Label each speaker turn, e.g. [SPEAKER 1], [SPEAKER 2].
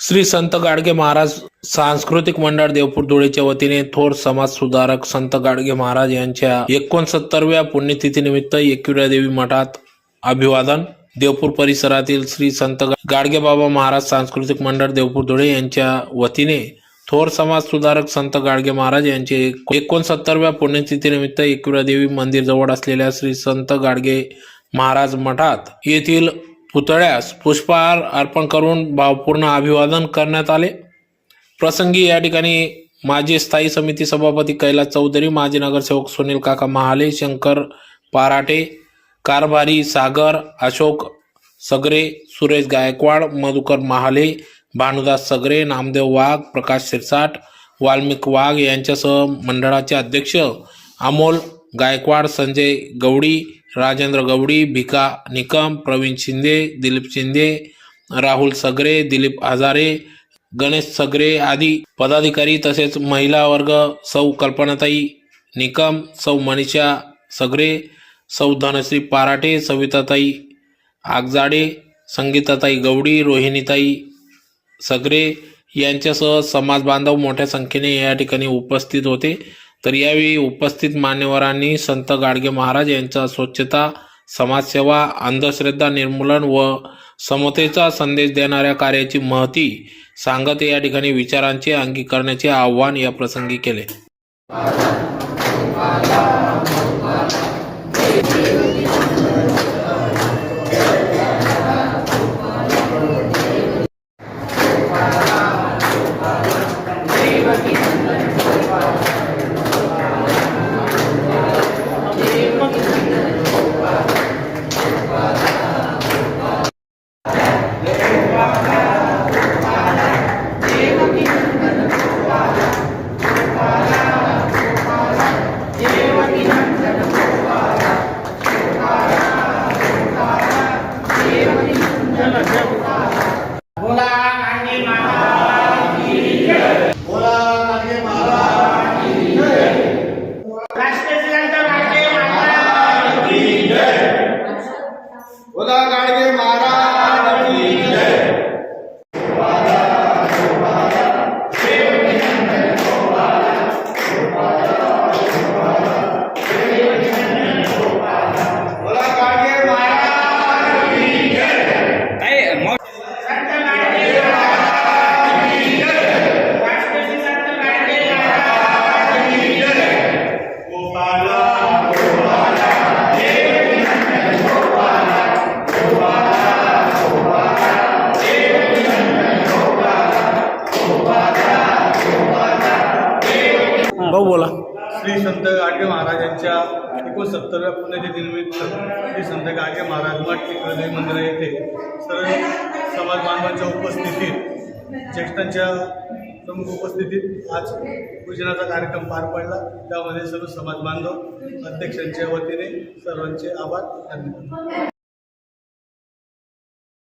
[SPEAKER 1] श्री संत गाडगे महाराज सांस्कृतिक मंडळ देवपूर धुळेच्या वतीने थोर समाज सुधारक संत गाडगे महाराज यांच्या एकोणसत्तरव्या पुण्यतिथीनिमित्त एकविरा देवी मठात अभिवादन. देवपूर परिसरातील श्री संत गाडगे बाबा महाराज सांस्कृतिक मंडळ देवपूर धुळे यांच्या वतीने थोर समाज सुधारक संत गाडगे महाराज यांचे एकोणसत्तरव्या पुण्यतिथीनिमित्त एकविरा देवी मंदिर जवळ असलेल्या श्री संत गाडगे महाराज मठात येथील पुतळ्यास पुष्पहार अर्पण करून भावपूर्ण अभिवादन करण्यात आले. प्रसंगी या ठिकाणी माजी स्थायी समिती सभापती कैलास चौधरी माजी नगरसेवक सुनील काका महाले शंकर पाराटे कारभारी सागर अशोक सगरे सुरेश गायकवाड मधुकर महाले भानुदास सगरे नामदेव वाघ प्रकाश शिरसाट वाल्मिक वाघ यांच्यासह मंडळाचे अध्यक्ष अमोल गायकवाड संजय गवडी राजेंद्र गवडी भिका निकम प्रवीण शिंदे दिलीप शिंदे राहुल सगरे दिलीप हजारे गणेश सगरे आदी पदाधिकारी तसेच महिला वर्ग सौ कल्पनाताई निकम सौ मनीषा सगरे सौ धनश्री पाराटे सविताताई आगजाडे संगीताताई गवडी रोहिणीताई सगरे यांच्यासह समाज बांधव मोठ्या संख्येने या ठिकाणी उपस्थित होते. तर यावेळी उपस्थित मान्यवरांनी संत गाडगे महाराज यांचा स्वच्छता समाजसेवा अंधश्रद्धा निर्मूलन व समतेचा संदेश देणाऱ्या कार्याची महती सांगत या ठिकाणी विचारांचे अंगीकरणाचे आव्हान या प्रसंगी केले. भाऊ बोला.
[SPEAKER 2] श्री संत गाडगे महाराजांच्या एकोणसत्तरव्या पुण्यतिथीनिमित्त श्री संत गाडगे महाराज मठ हृदय मंदिर येथे सर्व समाज बांधवांच्या उपस्थितीत ज्येष्ठांच्या प्रमुख उपस्थितीत आज पूजनाचा कार्यक्रम पार पडला. त्यामध्ये सर्व समाज बांधव अध्यक्षांच्या वतीने सर्वांचे आभार. धन्यवाद.